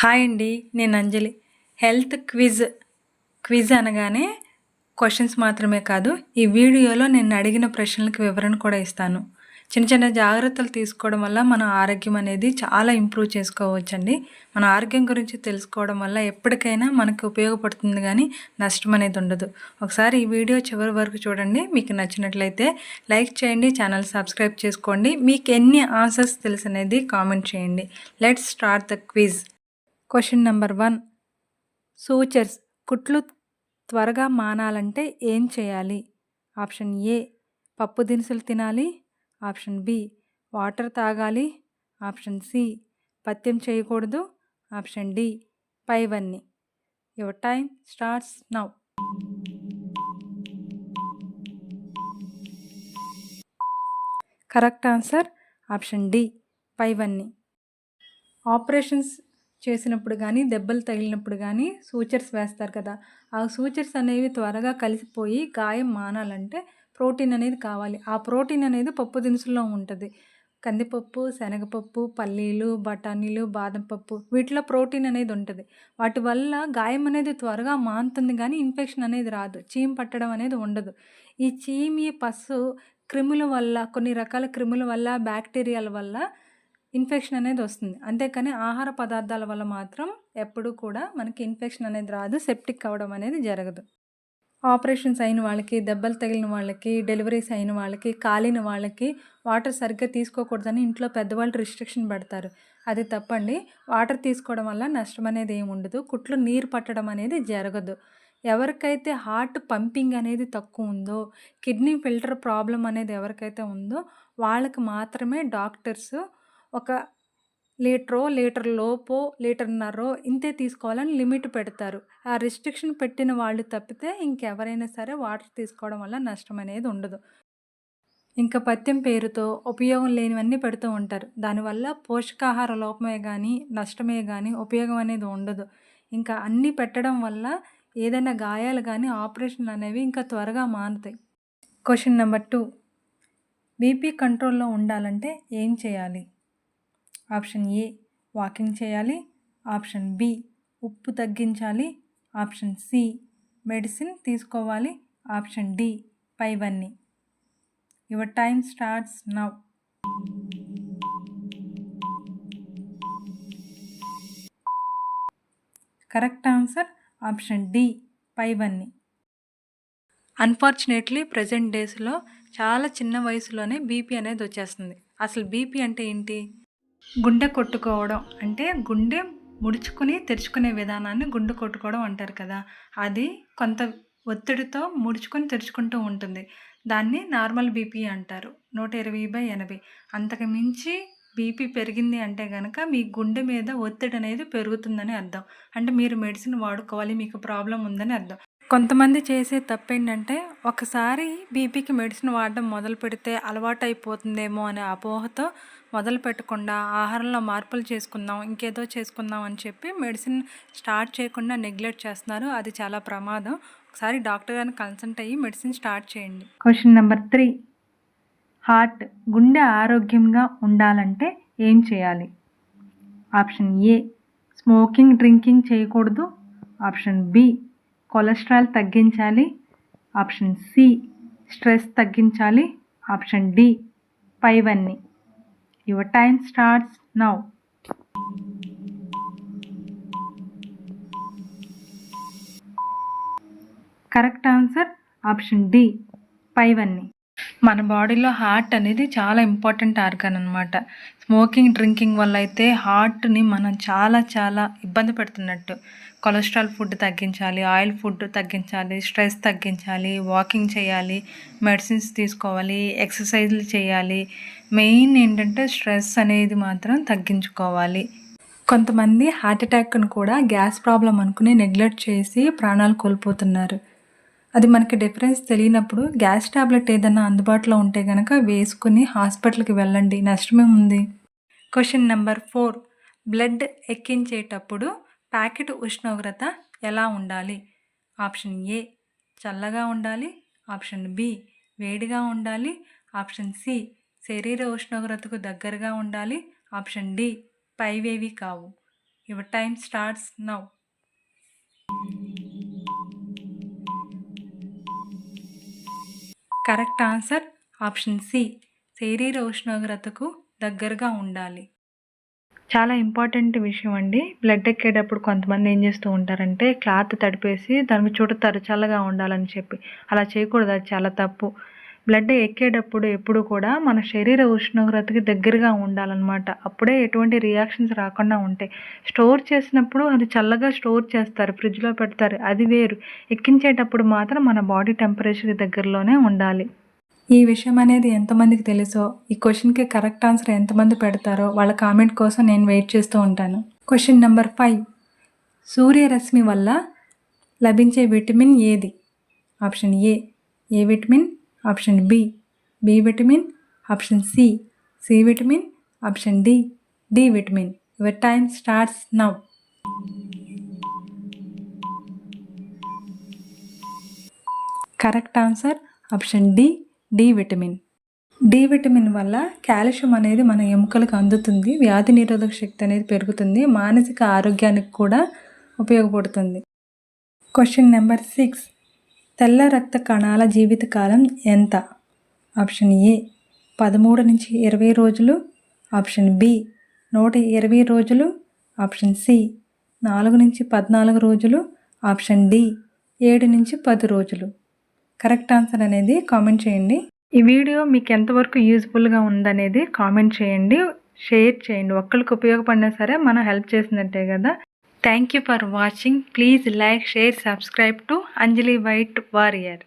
Hi అండి నేను Anjali health quiz quiz అనగానే క్వశ్చన్స్ మాత్రమే కాదు ఈ వీడియోలో నేను అడిగిన ప్రశ్నలకు వివరణ కూడా ఇస్తాను చిన్న చిన్న జాగ్రత్తలు తీసుకోవడం వల్ల మన ఆరోగ్యం అనేది చాలా ఇంప్రూవ్ చేసుకోవచ్చండి మన ఆరోగ్యం గురించి తెలుసుకోవడం వల్ల ఎప్పటికైనా మనకు ఉపయోగపడుతుంది కానీ నష్టం అనేది ఉండదు ఒకసారి ఈ వీడియో చివరి వరకు చూడండి మీకు నచ్చినట్లయితే లైక్ చేయండి ఛానల్ సబ్స్క్రైబ్ చేసుకోండి మీకు ఎన్ని ఆన్సర్స్ తెలుసు అనేది కామెంట్ చేయండి let's start the quiz question number one sutures కుట్లు త్వరగా మానాలంటే ఏం చేయాలి ఆప్షన్ ఏ పప్పు దినుసులు తినాలి ఆప్షన్ బి వాటర్ తాగాలి ఆప్షన్ సి పత్యం చేయకూడదు ఆప్షన్ డి పైవన్నీ your time starts now correct answer option D పైవన్నీ ఆపరేషన్స్ చేసినప్పుడు కానీ దెబ్బలు తగిలినప్పుడు కానీ సూచర్స్ వేస్తారు కదా ఆ సూచర్స్ అనేవి త్వరగా కలిసిపోయి గాయం మానాలంటే ప్రోటీన్ అనేది కావాలి ఆ ప్రోటీన్ అనేది పప్పు దినుసుల్లో ఉంటుంది కందిపప్పు శనగపప్పు పల్లీలు బఠానీలు బాదం పప్పు వీటిలో ప్రోటీన్ అనేది ఉంటుంది వాటి వల్ల గాయం అనేది త్వరగా మానుతుంది కానీ ఇన్ఫెక్షన్ అనేది రాదు చీమ పట్టడం అనేది ఉండదు ఈ చీమి పస్సు క్రిముల వల్ల కొన్ని రకాల క్రిముల వల్ల బ్యాక్టీరియాల వల్ల ఇన్ఫెక్షన్ అనేది వస్తుంది అంతేకాని ఆహార పదార్థాల వల్ల మాత్రం ఎప్పుడు కూడా మనకి ఇన్ఫెక్షన్ అనేది రాదు సెప్టిక్ అవ్వడం అనేది జరగదు ఆపరేషన్స్ అయిన వాళ్ళకి దెబ్బలు తగిలిన వాళ్ళకి డెలివరీస్ అయిన వాళ్ళకి కాలిన వాళ్ళకి వాటర్ సరిగ్గా తీసుకోకూడదని ఇంట్లో పెద్దవాళ్ళు రిస్ట్రిక్షన్ పెడతారు అది తప్పండి వాటర్ తీసుకోవడం వల్ల నష్టం అనేది ఏమి ఉండదు కుట్లు నీరు పట్టడం అనేది జరగదు ఎవరికైతే హార్ట్ పంపింగ్ అనేది తక్కువ ఉందో కిడ్నీ ఫిల్టర్ ప్రాబ్లం అనేది ఎవరికైతే ఉందో వాళ్ళకి మాత్రమే డాక్టర్స్ ఒక లీటరో లీటర్ లోపో లీటర్న్నరో ఇంతే తీసుకోవాలని లిమిట్ పెడతారు ఆ రిస్ట్రిక్షన్ పెట్టిన వాళ్ళు తప్పితే ఇంకెవరైనా సరే వాటర్ తీసుకోవడం వల్ల నష్టం అనేది ఉండదు ఇంకా పత్యం పేరుతో ఉపయోగం లేనివన్నీ పెడుతూ ఉంటారు దానివల్ల పోషకాహార లోపమే కానీ నష్టమే కానీ ఉపయోగం అనేది ఉండదు ఇంకా అన్నీ పెట్టడం వల్ల ఏదైనా గాయాలు కానీ ఆపరేషన్లు అనేవి ఇంకా త్వరగా మానుతాయి క్వశ్చన్ నెంబర్ టూ బీపీ కంట్రోల్లో ఉండాలంటే ఏం చేయాలి ఆప్షన్ ఏ వాకింగ్ చేయాలి ఆప్షన్ బి ఉప్పు తగ్గించాలి ఆప్షన్ సి మెడిసిన్ తీసుకోవాలి ఆప్షన్ డి పైవన్నీ your time starts now correct answer option D పైవన్నీ అన్ఫార్చునేట్లీ ప్రజెంట్ డేస్లో చాలా చిన్న వయసులోనే బీపీ అనేది వచ్చేస్తుంది అసలు బీపీ అంటే ఏంటి గుండె కొట్టుకోవడం అంటే గుండె ముడుచుకుని తెరుచుకునే విధానాన్ని గుండె కొట్టుకోవడం అంటారు కదా అది కొంత ఒత్తిడితో ముడుచుకొని తెరుచుకుంటూ ఉంటుంది దాన్ని నార్మల్ బీపీ అంటారు నూట ఇరవై బై ఎనభై అంతకు మించి బీపీ పెరిగింది అంటే కనుక మీ గుండె మీద ఒత్తిడి అనేది పెరుగుతుందని అర్థం అంటే మీరు మెడిసిన్ వాడుకోవాలి మీకు ప్రాబ్లం ఉందని అర్థం కొంతమంది చేసే తప్పు ఏంటంటే ఒకసారి బీపీకి మెడిసిన్ వాడడం మొదలు పెడితే అలవాటు అయిపోతుందేమో అనే అపోహతో మొదలు పెట్టకుండా ఆహారంలో మార్పులు చేసుకుందాం ఇంకేదో చేసుకుందాం అని చెప్పి మెడిసిన్ స్టార్ట్ చేయకుండా నెగ్లెక్ట్ చేస్తున్నారు అది చాలా ప్రమాదం ఒకసారి డాక్టర్ గారిని కన్సల్ట్ అయ్యి మెడిసిన్ స్టార్ట్ చేయండి క్వశ్చన్ నెంబర్ త్రీ హార్ట్ గుండె ఆరోగ్యంగా ఉండాలంటే ఏం చేయాలి ఆప్షన్ ఏ స్మోకింగ్ డ్రింకింగ్ చేయకూడదు ఆప్షన్ బి కొలెస్ట్రాల్ తగ్గించాలి ఆప్షన్ సి స్ట్రెస్ తగ్గించాలి ఆప్షన్ డి పైవన్నీ your time starts now correct answer option D పైవన్నీ మన బాడీలో హార్ట్ అనేది చాలా ఇంపార్టెంట్ ఆర్గాన్ అనమాట స్మోకింగ్ డ్రింకింగ్ వల్ల అయితే హార్ట్ని మనం చాలా చాలా ఇబ్బంది పెడుతున్నట్టు కొలెస్ట్రాల్ ఫుడ్ తగ్గించాలి ఆయిల్ ఫుడ్ తగ్గించాలి స్ట్రెస్ తగ్గించాలి వాకింగ్ చేయాలి మెడిసిన్స్ తీసుకోవాలి ఎక్సర్సైజ్లు చేయాలి మెయిన్ ఏంటంటే స్ట్రెస్ అనేది మాత్రం తగ్గించుకోవాలి కొంతమంది హార్ట్ అటాక్ను కూడా గ్యాస్ ప్రాబ్లం అనుకుని నెగ్లెక్ట్ చేసి ప్రాణాలు కోల్పోతున్నారు అది మనకి డిఫరెన్స్ తెలియనప్పుడు గ్యాస్ ట్యాబ్లెట్ ఏదైనా అందుబాటులో ఉంటే కనుక వేసుకుని హాస్పిటల్కి వెళ్ళండి నష్టమే ఉంది క్వశ్చన్ నెంబర్ ఫోర్ బ్లడ్ ఎక్కించేటప్పుడు ప్యాకెట్ ఉష్ణోగ్రత ఎలా ఉండాలి ఆప్షన్ ఏ చల్లగా ఉండాలి ఆప్షన్ బి వేడిగా ఉండాలి ఆప్షన్ సి శరీర ఉష్ణోగ్రతకు దగ్గరగా ఉండాలి ఆప్షన్ డి పైవేవి కావు your time starts now correct answer option C శరీర ఉష్ణోగ్రతకు దగ్గరగా ఉండాలి చాలా ఇంపార్టెంట్ విషయం అండి బ్లడ్ ఎక్కేటప్పుడు కొంతమంది ఏం చేస్తూ ఉంటారంటే క్లాత్ తడిపేసి దానికి చుడతారు తరచల్లగా ఉండాలని చెప్పి అలా చేయకూడదు అది చాలా తప్పు బ్లడ్ ఎక్కేటప్పుడు ఎప్పుడు కూడా మన శరీర ఉష్ణోగ్రతకి దగ్గరగా ఉండాలన్నమాట అప్పుడే ఎటువంటి రియాక్షన్స్ రాకుండా ఉంటాయి స్టోర్ చేసినప్పుడు అది చల్లగా స్టోర్ చేస్తారు ఫ్రిడ్జ్లో పెడతారు అది వేరు ఎక్కించేటప్పుడు మాత్రం మన బాడీ టెంపరేచర్ దగ్గరలోనే ఉండాలి ఈ విషయం అనేది ఎంతమందికి తెలుసో ఈ క్వశ్చన్కి కరెక్ట్ ఆన్సర్ ఎంతమంది పెడతారో వాళ్ళ కామెంట్ కోసం నేను వెయిట్ చేస్తూ ఉంటాను క్వశ్చన్ నెంబర్ ఫైవ్ సూర్యరశ్మి వల్ల లభించే విటమిన్ ఏది option A A vitamin option B B vitamin option C C vitamin option D D vitamin your time starts now correct answer option D D vitamin D vitamin వల్ల calcium అనేది మన ఎముకలకు అందుతుంది వ్యాధి నిరోధక శక్తి అనేది పెరుగుతుంది మానసిక ఆరోగ్యానికి కూడా ఉపయోగపడుతుంది క్వశ్చన్ నెంబర్ సిక్స్ తెల్ల రక్త కణాల జీవితకాలం ఎంత ఆప్షన్ ఏ పదమూడు నుంచి ఇరవై రోజులు ఆప్షన్ బి నూట ఇరవై రోజులు ఆప్షన్ సి నాలుగు నుంచి పద్నాలుగు రోజులు ఆప్షన్ డి ఏడు నుంచి పది రోజులు కరెక్ట్ ఆన్సర్ అనేది కామెంట్ చేయండి ఈ వీడియో మీకు ఎంతవరకు యూజ్ఫుల్గా ఉందనేది కామెంట్ చేయండి షేర్ చేయండి ఒక్కరికి ఉపయోగపడినా సరే మనం హెల్ప్ చేసినట్టే కదా Thank you for watching. Please like, share, subscribe to Anjali White Warrior.